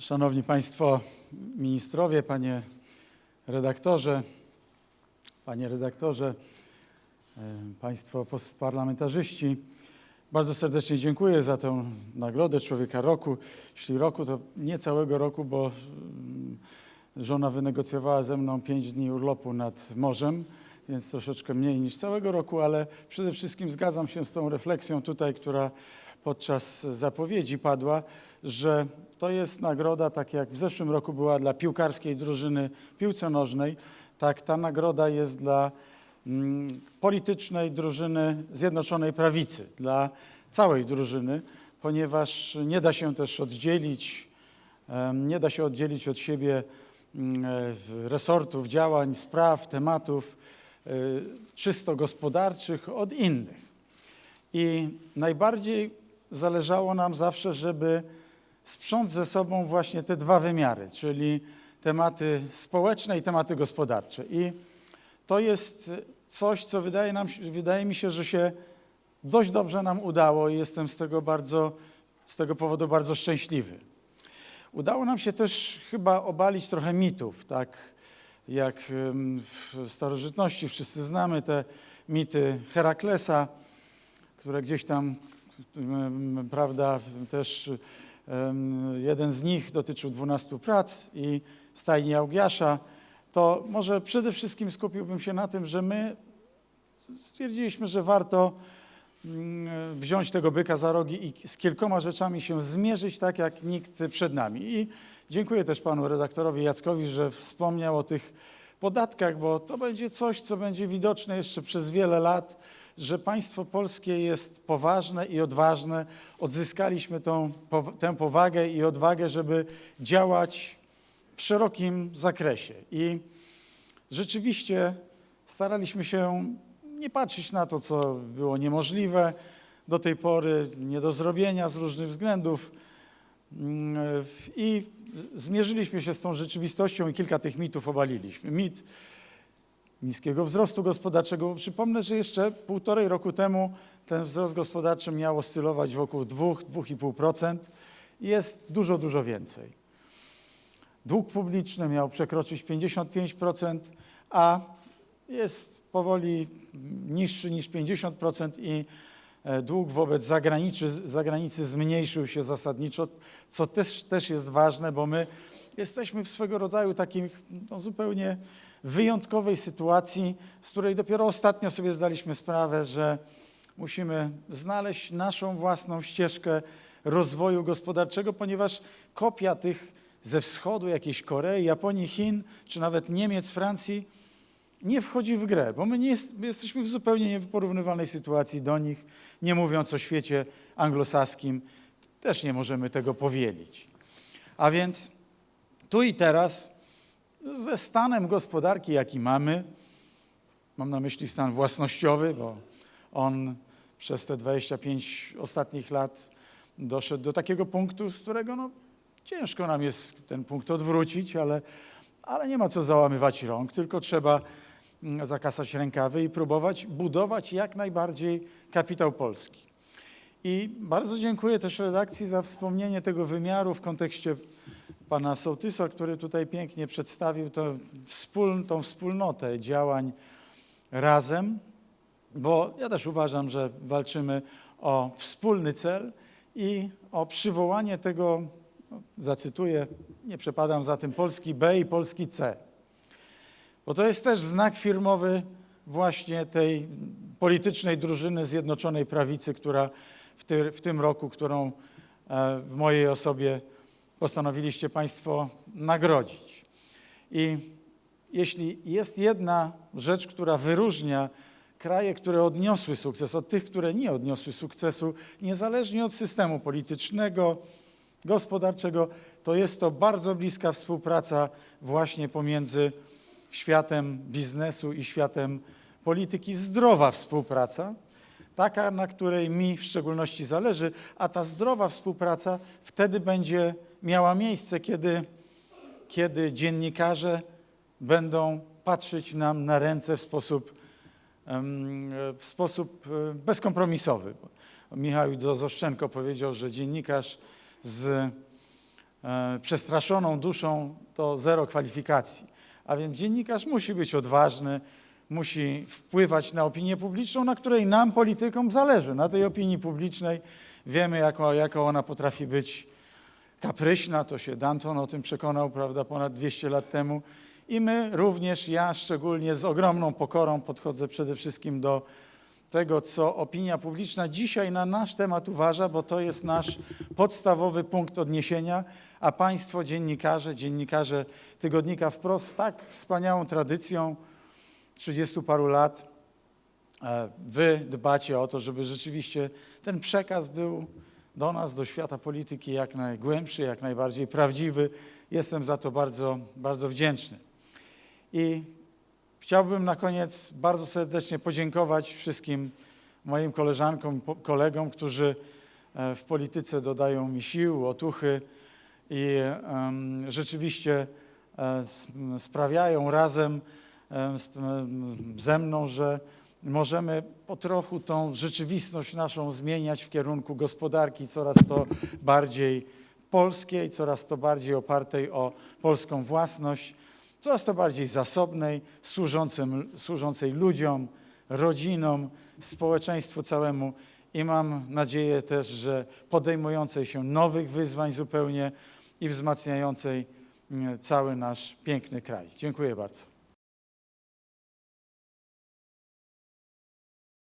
Szanowni Państwo Ministrowie, Panie Redaktorze, Panie Redaktorze, e, Państwo parlamentarzyści, bardzo serdecznie dziękuję za tę nagrodę Człowieka Roku. Jeśli roku, to nie całego roku, bo mm, żona wynegocjowała ze mną pięć dni urlopu nad morzem, więc troszeczkę mniej niż całego roku, ale przede wszystkim zgadzam się z tą refleksją tutaj, która podczas zapowiedzi padła, że to jest nagroda, tak jak w zeszłym roku była dla piłkarskiej drużyny piłce nożnej, tak ta nagroda jest dla mm, politycznej drużyny Zjednoczonej Prawicy, dla całej drużyny, ponieważ nie da się też oddzielić, nie da się oddzielić od siebie mm, e, resortów, działań, spraw, tematów e, czysto gospodarczych od innych. I najbardziej zależało nam zawsze, żeby sprząc ze sobą właśnie te dwa wymiary, czyli tematy społeczne i tematy gospodarcze. I to jest coś, co wydaje, nam, wydaje mi się, że się dość dobrze nam udało i jestem z tego bardzo, z tego powodu bardzo szczęśliwy. Udało nam się też chyba obalić trochę mitów, tak jak w starożytności wszyscy znamy te mity Heraklesa, które gdzieś tam, prawda, też jeden z nich dotyczył dwunastu prac i stajni Augiasza, to może przede wszystkim skupiłbym się na tym, że my stwierdziliśmy, że warto mm, wziąć tego byka za rogi i z kilkoma rzeczami się zmierzyć tak, jak nikt przed nami. I dziękuję też panu redaktorowi Jackowi, że wspomniał o tych podatkach, bo to będzie coś, co będzie widoczne jeszcze przez wiele lat, że państwo polskie jest poważne i odważne. Odzyskaliśmy tą, tę powagę i odwagę, żeby działać w szerokim zakresie. I rzeczywiście staraliśmy się nie patrzeć na to, co było niemożliwe do tej pory, nie do zrobienia z różnych względów. I zmierzyliśmy się z tą rzeczywistością i kilka tych mitów obaliliśmy. Mit niskiego wzrostu gospodarczego, bo przypomnę, że jeszcze półtorej roku temu ten wzrost gospodarczy miał oscylować wokół 2-2,5%. Jest dużo, dużo więcej. Dług publiczny miał przekroczyć 55%, a jest powoli niższy niż 50% i dług wobec zagranicy, zagranicy zmniejszył się zasadniczo, co też, też jest ważne, bo my jesteśmy w swego rodzaju takiej no, zupełnie wyjątkowej sytuacji, z której dopiero ostatnio sobie zdaliśmy sprawę, że musimy znaleźć naszą własną ścieżkę rozwoju gospodarczego, ponieważ kopia tych ze wschodu, jakiejś Korei, Japonii, Chin, czy nawet Niemiec, Francji, nie wchodzi w grę, bo my nie jest, my jesteśmy w zupełnie nieporównywalnej sytuacji do nich, nie mówiąc o świecie anglosaskim, też nie możemy tego powielić. A więc tu i teraz, ze stanem gospodarki, jaki mamy, mam na myśli stan własnościowy, bo on przez te 25 ostatnich lat doszedł do takiego punktu, z którego no, ciężko nam jest ten punkt odwrócić, ale, ale nie ma co załamywać rąk, tylko trzeba zakasać rękawy i próbować budować jak najbardziej kapitał polski. I bardzo dziękuję też redakcji za wspomnienie tego wymiaru w kontekście pana Sołtysa, który tutaj pięknie przedstawił to wspól, tą wspólnotę działań razem, bo ja też uważam, że walczymy o wspólny cel i o przywołanie tego, zacytuję, nie przepadam za tym, Polski B i Polski C. Bo to jest też znak firmowy właśnie tej politycznej drużyny Zjednoczonej Prawicy, która w, ty, w tym roku, którą e, w mojej osobie postanowiliście Państwo nagrodzić. I jeśli jest jedna rzecz, która wyróżnia kraje, które odniosły sukces, od tych, które nie odniosły sukcesu, niezależnie od systemu politycznego, gospodarczego, to jest to bardzo bliska współpraca właśnie pomiędzy światem biznesu i światem polityki, zdrowa współpraca, taka, na której mi w szczególności zależy, a ta zdrowa współpraca wtedy będzie miała miejsce, kiedy, kiedy dziennikarze będą patrzeć nam na ręce w sposób, w sposób e, bezkompromisowy. Michał Zoszczenko powiedział, że dziennikarz z e, przestraszoną duszą to zero kwalifikacji. A więc dziennikarz musi być odważny, musi wpływać na opinię publiczną, na której nam, politykom, zależy. Na tej opinii publicznej wiemy, jaką, ona potrafi być kapryśna, to się Danton o tym przekonał, prawda, ponad 200 lat temu. I my również, ja szczególnie z ogromną pokorą podchodzę przede wszystkim do tego, co opinia publiczna dzisiaj na nasz temat uważa, bo to jest nasz podstawowy punkt odniesienia, a Państwo dziennikarze, dziennikarze Tygodnika Wprost tak wspaniałą tradycją 30 paru lat, e, Wy dbacie o to, żeby rzeczywiście ten przekaz był do nas, do świata polityki jak najgłębszy, jak najbardziej prawdziwy. Jestem za to bardzo, bardzo wdzięczny. I chciałbym na koniec bardzo serdecznie podziękować wszystkim moim koleżankom kolegom, którzy e, w polityce dodają mi sił, otuchy i rzeczywiście e, sp- sprawiają razem ze mną, że możemy po trochu tą rzeczywistość naszą zmieniać w kierunku gospodarki coraz to bardziej polskiej, coraz to bardziej opartej o polską własność, coraz to bardziej zasobnej, służącym, służącej ludziom, rodzinom, społeczeństwu całemu i mam nadzieję też, że podejmującej się nowych wyzwań zupełnie i wzmacniającej mm, cały nasz piękny kraj. Dziękuję bardzo.